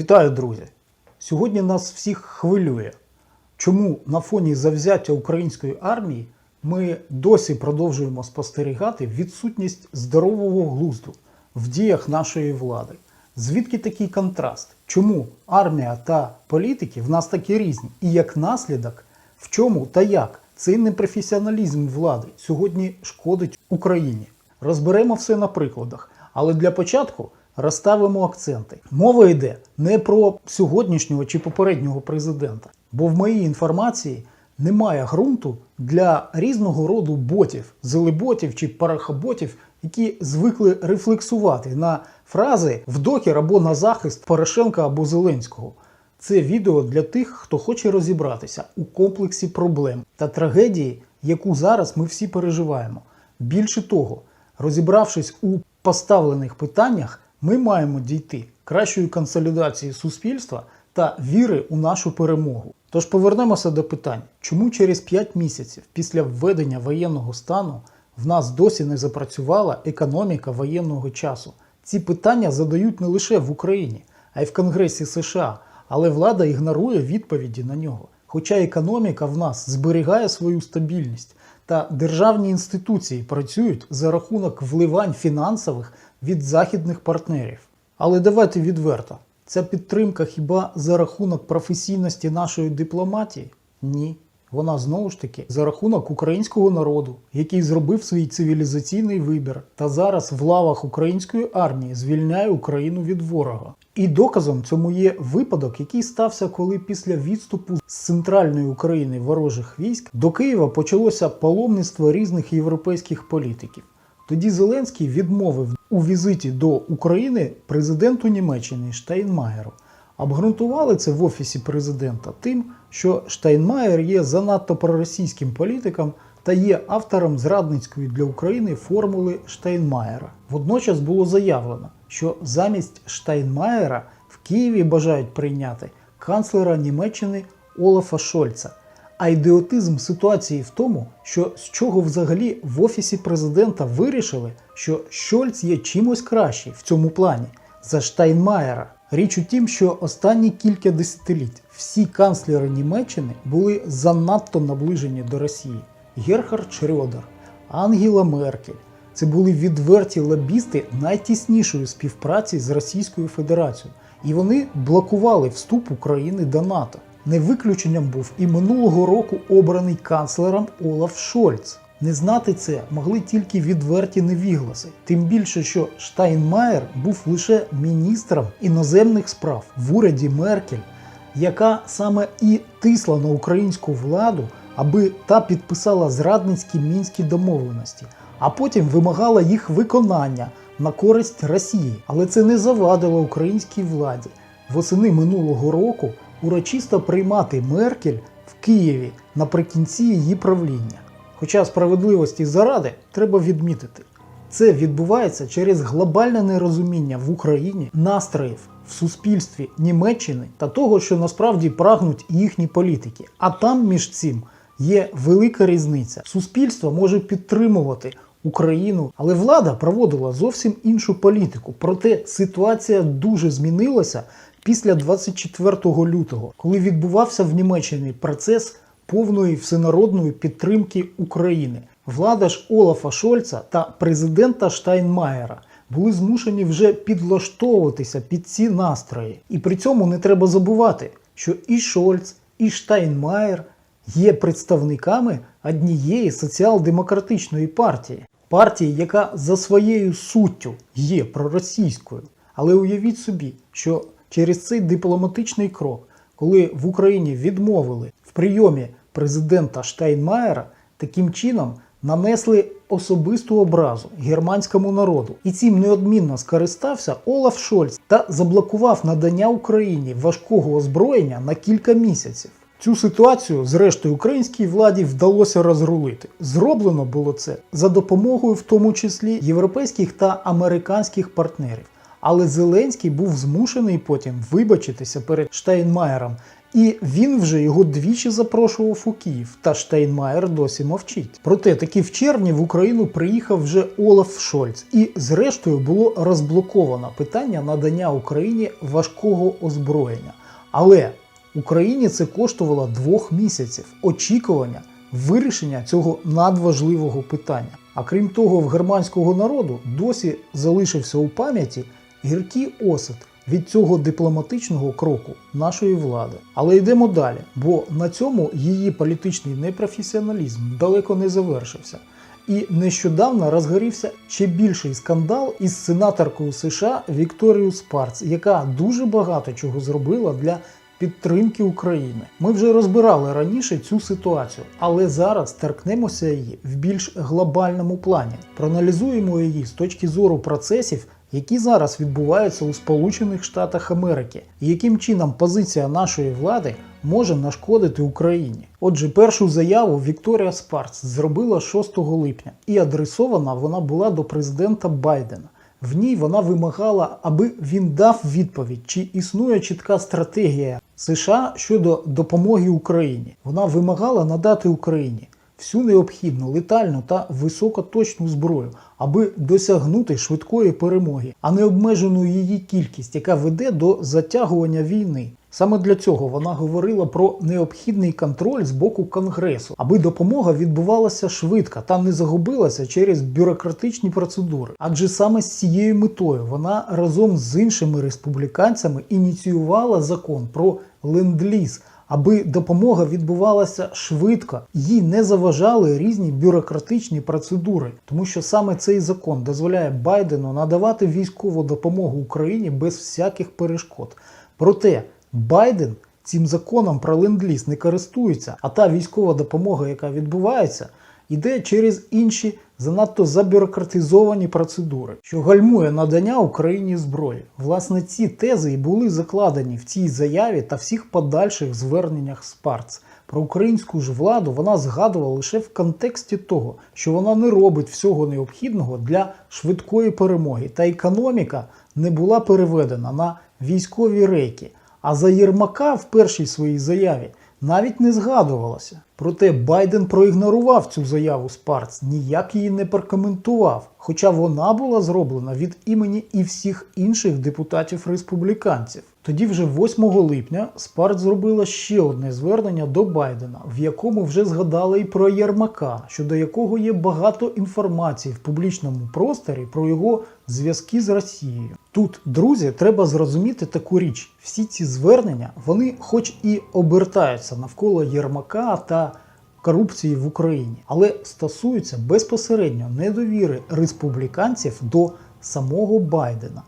Вітаю, друзі! Сьогодні нас всіх хвилює, чому на фоні завзяття української армії ми досі продовжуємо спостерігати відсутність здорового глузду в діях нашої влади. Звідки такий контраст? Чому армія та політики в нас такі різні? І як наслідок, в чому та як цей непрофесіоналізм влади сьогодні шкодить Україні? Розберемо все на прикладах. Але для початку розставимо акценти. Мова йде не про сьогоднішнього чи попереднього президента, бо в моїй інформації немає ґрунту для різного роду ботів, зелеботів чи парахоботів, які звикли рефлексувати на фрази в докір або на захист Порошенка або Зеленського. Це відео для тих, хто хоче розібратися у комплексі проблем та трагедії, яку зараз ми всі переживаємо. Більше того, розібравшись у поставлених питаннях, ми маємо дійти кращої консолідації суспільства та віри у нашу перемогу. Тож повернемося до питань, чому через 5 місяців після введення воєнного стану в нас досі не запрацювала економіка воєнного часу. Ці питання задають не лише в Україні, а й в Конгресі США, але влада ігнорує відповіді на нього. Хоча економіка в нас зберігає свою стабільність та державні інституції працюють за рахунок вливань фінансових від західних партнерів. Але давайте відверто, ця підтримка хіба за рахунок професійності нашої дипломатії? Ні. Вона знову ж таки за рахунок українського народу, який зробив свій цивілізаційний вибір та зараз в лавах української армії звільняє Україну від ворога. І доказом цьому є випадок, який стався, коли після відступу з центральної України ворожих військ до Києва почалося паломництво різних європейських політиків. Тоді Зеленський відмовив у візиті до України президенту Німеччини Штайнмаєру. Обґрунтували це в офісі президента тим, що Штайнмаєр є занадто проросійським політиком та є автором зрадницької для України формули Штайнмаєра. Водночас було заявлено, що замість Штайнмаєра в Києві бажають прийняти канцлера Німеччини Олафа Шольца. А ідіотизм ситуації в тому, що з чого взагалі в офісі президента вирішили, що Шольц є чимось кращий в цьому плані за Штайнмаєра. Річ у тім, що останні кілька десятиліть всі канцлери Німеччини були занадто наближені до Росії. Герхард Шрёдер, Ангела Меркель. Це були відверті лобісти найтіснішої співпраці з Російською Федерацією, і вони блокували вступ України до НАТО. Не виключенням був і минулого року обраний канцлером Олаф Шольц. Не знати це могли тільки відверті невігласи, тим більше, що Штайнмаєр був лише міністром іноземних справ в уряді Меркель, яка саме і тисла на українську владу, аби та підписала зрадницькі мінські домовленості, а потім вимагала їх виконання на користь Росії. Але це не завадило українській владі восени минулого року урочисто приймати Меркель в Києві наприкінці її правління. Хоча справедливості заради треба відмітити, це відбувається через глобальне нерозуміння в Україні настроїв в суспільстві Німеччини та того, що насправді прагнуть їхні політики. А там між цим є велика різниця. Суспільство може підтримувати Україну, але влада проводила зовсім іншу політику. Проте ситуація дуже змінилася після 24 лютого, коли відбувався в Німеччині процес повної всенародної підтримки України. Влада ж Олафа Шольца та президента Штайнмаєра були змушені вже підлаштовуватися під ці настрої. І при цьому не треба забувати, що і Шольц, і Штайнмаєр є представниками однієї соціал-демократичної партії, партії, яка за своєю суттю є проросійською. Але уявіть собі, що через цей дипломатичний крок, коли в Україні відмовили в прийомі президента Штайнмаєра, таким чином нанесли особисту образу германському народу. І цим неодмінно скористався Олаф Шольц та заблокував надання Україні важкого озброєння на кілька місяців. Цю ситуацію, зрештою, українській владі вдалося розрулити. Зроблено було це за допомогою, в тому числі, європейських та американських партнерів. Але Зеленський був змушений потім вибачитися перед Штайнмаєром І він вже його двічі запрошував у Київ, та Штейнмаєр досі мовчить. Проте таки в червні в Україну приїхав вже Олаф Шольц, і зрештою було розблоковано питання надання Україні важкого озброєння. Але Україні це коштувало двох місяців очікування вирішення цього надважливого питання. А крім того, в германського народу досі залишився у пам'яті гіркий осад від цього дипломатичного кроку нашої влади. Але йдемо далі, бо на цьому її політичний непрофесіоналізм далеко не завершився. І нещодавно розгорівся ще більший скандал із сенаторкою США Вікторією Спарц, яка дуже багато чого зробила для підтримки України. Ми вже розбирали раніше цю ситуацію, але зараз торкнемося її в більш глобальному плані. Проаналізуємо її з точки зору процесів, які зараз відбуваються у Сполучених Штатах Америки, і яким чином позиція нашої влади може нашкодити Україні. Отже, першу заяву Вікторія Спарц зробила 6 липня, і адресована вона була до президента Байдена. В ній вона вимагала, аби він дав відповідь, чи існує чітка стратегія США щодо допомоги Україні. Вона вимагала надати Україні всю необхідну летальну та високоточну зброю, аби досягнути швидкої перемоги, а не обмежену її кількість, яка веде до затягування війни. Саме для цього вона говорила про необхідний контроль з боку Конгресу, аби допомога відбувалася швидко та не загубилася через бюрократичні процедури. Адже саме з цією метою вона разом з іншими республіканцями ініціювала закон про ленд-ліз, аби допомога відбувалася швидко, їй не заважали різні бюрократичні процедури, тому що саме цей закон дозволяє Байдену надавати військову допомогу Україні без всяких перешкод. Проте Байден цим законом про ленд-ліз не користується, а та військова допомога, яка відбувається, йде через інші занадто забюрократизовані процедури, що гальмує надання Україні зброї. Власне, ці тези і були закладені в цій заяві та всіх подальших зверненнях Спарц. Про українську ж владу вона згадувала лише в контексті того, що вона не робить всього необхідного для швидкої перемоги, та економіка не була переведена на військові рейки. А за Єрмака в першій своїй заяві навіть не згадувалася. Проте Байден проігнорував цю заяву Спарц, ніяк її не прокоментував, хоча вона була зроблена від імені і всіх інших депутатів-республіканців. Тоді, вже 8 липня, Спарц зробила ще одне звернення до Байдена, в якому вже згадали і про Єрмака, щодо якого є багато інформації в публічному просторі про його зв'язки з Росією. Тут, друзі, треба зрозуміти таку річ: всі ці звернення, вони, хоч і обертаються навколо Єрмака та корупції в Україні, але стосуються безпосередньо недовіри республіканців до самого Байдена.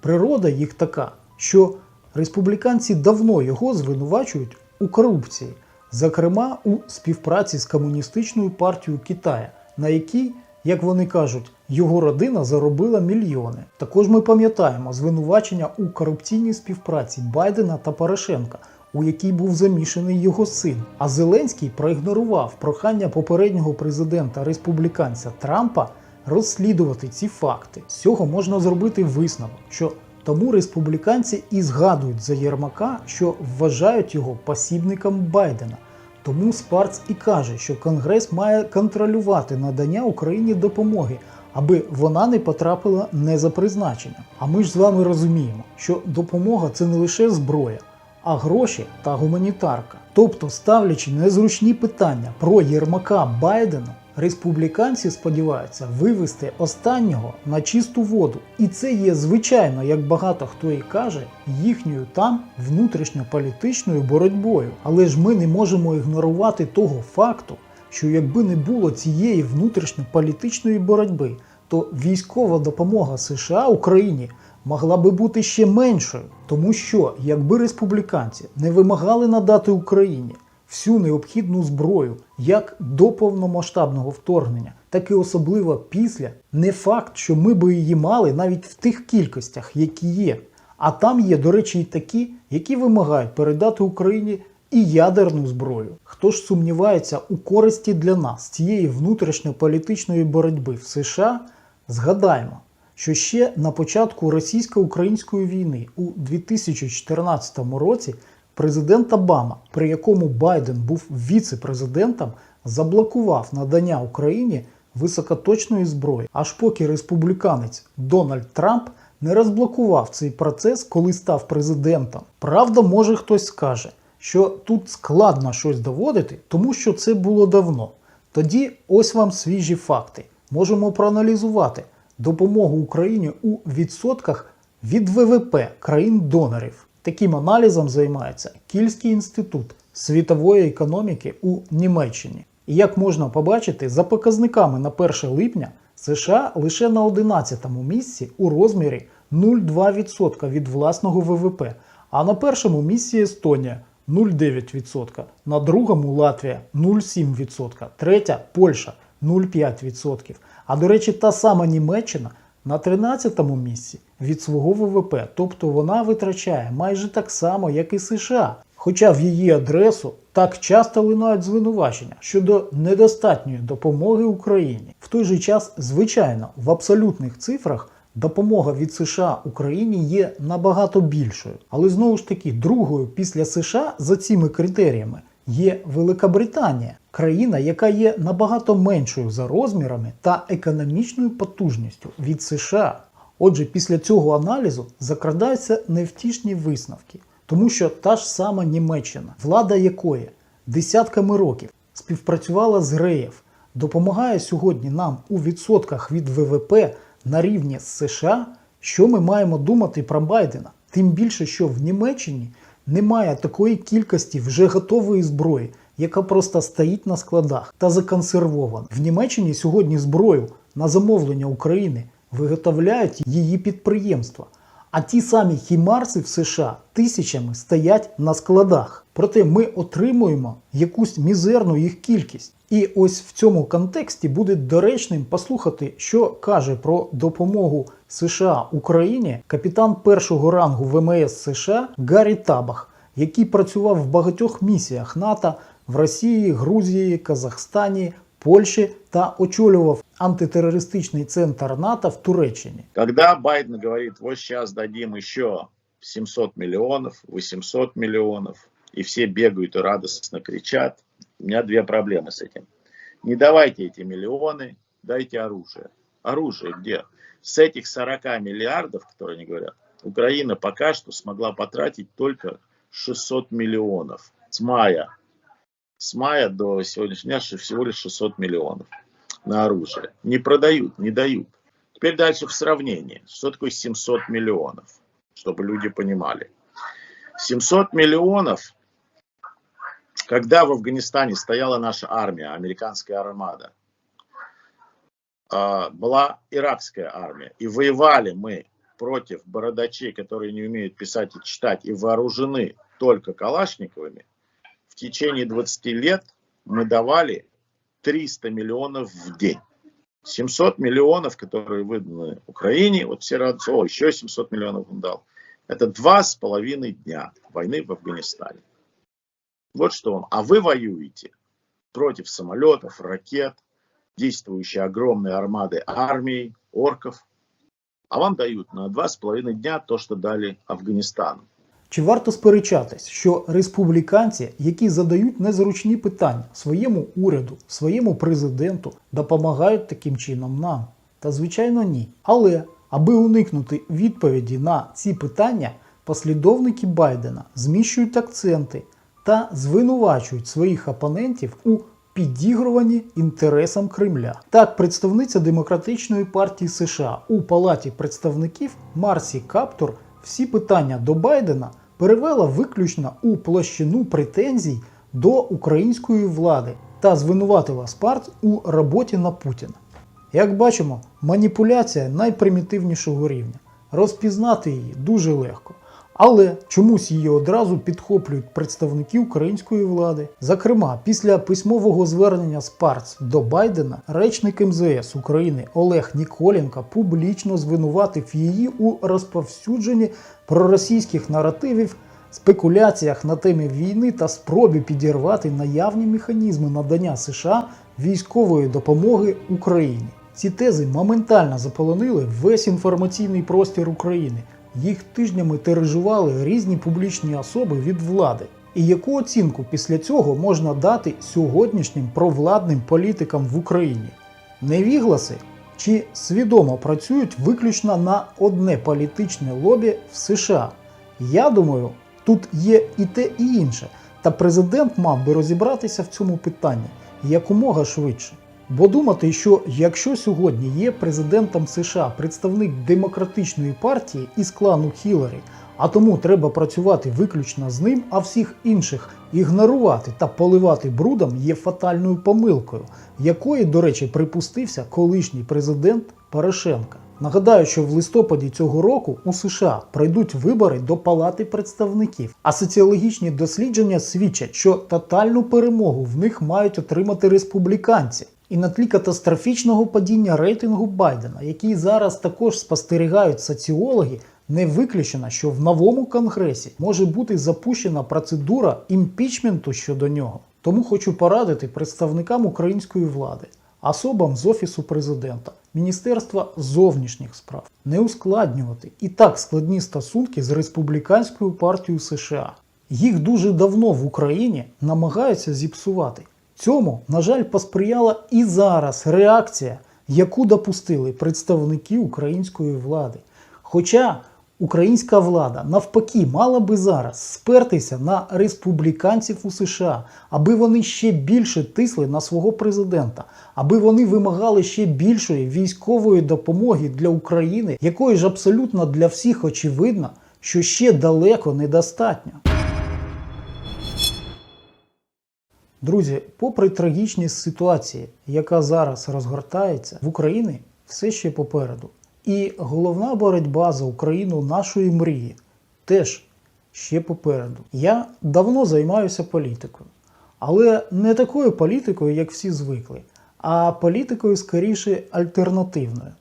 Природа їх така, що республіканці давно його звинувачують у корупції, зокрема у співпраці з комуністичною партією Китая, на якій, як вони кажуть, його родина заробила мільйони. Також ми пам'ятаємо звинувачення у корупційній співпраці Байдена та Порошенка, у якій був замішаний його син. А Зеленський проігнорував прохання попереднього президента республіканця Трампа розслідувати ці факти. З цього можна зробити висновок, що тому республіканці і згадують за Єрмака, що вважають його посібником Байдена. Тому Спарц і каже, що Конгрес має контролювати надання Україні допомоги, аби вона не потрапила не за призначенням. А ми ж з вами розуміємо, що допомога це не лише зброя, а гроші та гуманітарка. Тобто, ставлячи незручні питання про Єрмака Байдена, республіканці сподіваються вивести останнього на чисту воду. І це є звичайно, як багато хто і каже, їхньою там внутрішньополітичною боротьбою. Але ж ми не можемо ігнорувати того факту, що якби не було цієї внутрішньополітичної боротьби, то військова допомога США Україні могла би бути ще меншою, тому що якби республіканці не вимагали надати Україні всю необхідну зброю як до повномасштабного вторгнення, так і особливо після, не факт, що ми би її мали навіть в тих кількостях, які є. А там є, до речі, і такі, які вимагають передати Україні і ядерну зброю. Хто ж сумнівається у користі для нас цієї внутрішньополітичної боротьби в США, згадаємо, що ще на початку російсько-української війни у 2014 році президент Обама, при якому Байден був віце-президентом, заблокував надання Україні високоточної зброї, аж поки республіканець Дональд Трамп не розблокував цей процес, коли став президентом. Правда, може хтось скаже, що тут складно щось доводити, тому що це було давно. Тоді ось вам свіжі факти. Можемо проаналізувати допомогу Україні у відсотках від ВВП країн-донорів. Таким аналізом займається Кільський інститут світової економіки у Німеччині. І як можна побачити, за показниками на 1 липня США лише на 11-му місці у розмірі 0,2% від власного ВВП, а на першому місці Естонія 0,9%, на другому Латвія 0,7%, третя Польща 0,5%. А до речі, та сама Німеччина на 13-му місці від свого ВВП, тобто вона витрачає майже так само, як і США. Хоча в її адресу так часто лунають звинувачення щодо недостатньої допомоги Україні. В той же час, звичайно, в абсолютних цифрах допомога від США Україні є набагато більшою. Але знову ж таки, другою після США за цими критеріями є Великобританія, країна, яка є набагато меншою за розмірами та економічною потужністю від США. Отже, після цього аналізу закрадаються невтішні висновки, тому що та ж сама Німеччина, влада якої десятками років співпрацювала з ГРЕЄВ, допомагає сьогодні нам у відсотках від ВВП на рівні з США, що ми маємо думати про Байдена. Тим більше, що в Німеччині немає такої кількості вже готової зброї, яка просто стоїть на складах та законсервована. В Німеччині сьогодні зброю на замовлення України виготовляють її підприємства. А ті самі хімарси в США тисячами стоять на складах. Проте ми отримуємо якусь мізерну їх кількість. І ось в цьому контексті буде доречним послухати, що каже про допомогу США Україні капітан першого рангу ВМС США Гаррі Табах, який працював в багатьох місіях НАТО в Росії, Грузії, Казахстані, Польщі та очолював антитерористичний центр НАТО в Туреччині. Когда Байден говорит, вот сейчас дадим еще 700 миллионов, 800 миллионов, и все бегают и радостно кричат, у меня две проблемы с этим. Не давайте эти миллионы, дайте оружие. Оружие где? С этих 40 миллиардов, которые они говорят, Украина пока что смогла потратить только 600 миллионов. С мая. С мая до сегодняшнего дня всего лишь 600 миллионов на оружие. Не продают, не дают. Теперь дальше в сравнении. Что такое 700 миллионов? Чтобы люди понимали. 700 миллионов, когда в Афганистане стояла наша армия, американская армада, а, была иракская армия, и воевали мы против бородачей, которые не умеют писать и читать, и вооружены только калашниковыми, течение 20 лет мы давали 300 миллионов в день. 700 миллионов, которые выданы Украине, вот все радуются, о, еще 700 миллионов он дал. Это два с половиной дня войны в Афганистане. Вот что вам. А вы воюете против самолетов, ракет, действующей огромной армады армий, орков. А вам дают на два с половиной дня то, что дали Афганистану. Чи варто сперечатись, що республіканці, які задають незручні питання своєму уряду, своєму президенту, допомагають таким чином нам? Та звичайно ні. Але аби уникнути відповіді на ці питання, послідовники Байдена зміщують акценти та звинувачують своїх опонентів у підігруванні інтересам Кремля. Так, представниця Демократичної партії США у Палаті представників Марсі Каптур всі питання до Байдена перевела виключно у площину претензій до української влади та звинуватила Спарт у роботі на Путіна. Як бачимо, маніпуляція найпримітивнішого рівня. Розпізнати її дуже легко. Але чомусь її одразу підхоплюють представники української влади. Зокрема, після письмового звернення Спарц до Байдена речник МЗС України Олег Ніколенко публічно звинуватив її у розповсюдженні проросійських наративів, спекуляціях на темі війни та спробі підірвати наявні механізми надання США військової допомоги Україні. Ці тези моментально заполонили весь інформаційний простір України їх тижнями тиражували різні публічні особи від влади. І яку оцінку після цього можна дати сьогоднішнім провладним політикам в Україні? Невігласи чи свідомо працюють виключно на одне політичне лобі в США? Я думаю, тут є і те, і інше. Та президент мав би розібратися в цьому питанні якомога швидше. Бо думати, що якщо сьогодні є президентом США представник демократичної партії із клану Хіларі, а тому треба працювати виключно з ним, а всіх інших ігнорувати та поливати брудом є фатальною помилкою, якої, до речі, припустився колишній президент Порошенка. Нагадаю, що в листопаді цього року у США пройдуть вибори до Палати представників, а соціологічні дослідження свідчать, що тотальну перемогу в них мають отримати республіканці. І на тлі катастрофічного падіння рейтингу Байдена, який зараз також спостерігають соціологи, не виключено, що в новому конгресі може бути запущена процедура імпічменту щодо нього. Тому хочу порадити представникам української влади, особам з офісу президента, Міністерства зовнішніх справ не ускладнювати і так складні стосунки з республіканською партією США. Їх дуже давно в Україні намагаються зіпсувати. Цьому, на жаль, посприяла і зараз реакція, яку допустили представники української влади. Хоча українська влада навпаки мала би зараз спертися на республіканців у США, аби вони ще більше тисли на свого президента, аби вони вимагали ще більшої військової допомоги для України, якої ж абсолютно для всіх очевидно, що ще далеко недостатньо. Друзі, попри трагічність ситуації, яка зараз розгортається, в Україні все ще попереду. І головна боротьба за Україну нашої мрії теж ще попереду. Я давно займаюся політикою, але не такою політикою, як всі звикли, а політикою скоріше альтернативною.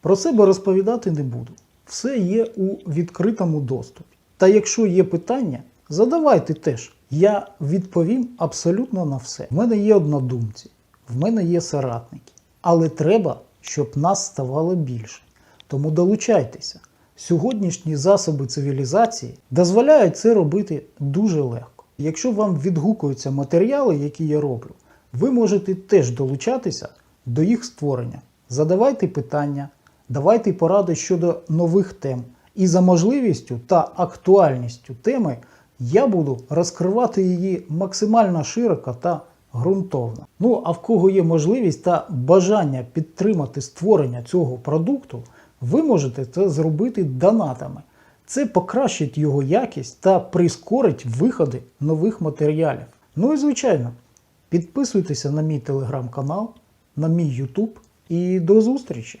Про себе розповідати не буду. Все є у відкритому доступі. Та якщо є питання, задавайте теж. Я відповім абсолютно на все. В мене є однодумці, в мене є соратники. Але треба, щоб нас ставало більше. Тому долучайтеся. Сьогоднішні засоби цивілізації дозволяють це робити дуже легко. Якщо вам відгукуються матеріали, які я роблю, ви можете теж долучатися до їх створення. Задавайте питання, давайте поради щодо нових тем. І за можливістю та актуальністю теми я буду розкривати її максимально широко та ґрунтовно. Ну а в кого є можливість та бажання підтримати створення цього продукту, ви можете це зробити донатами. Це покращить його якість та прискорить виходи нових матеріалів. Ну і звичайно, підписуйтеся на мій телеграм-канал, на мій YouTube і до зустрічі!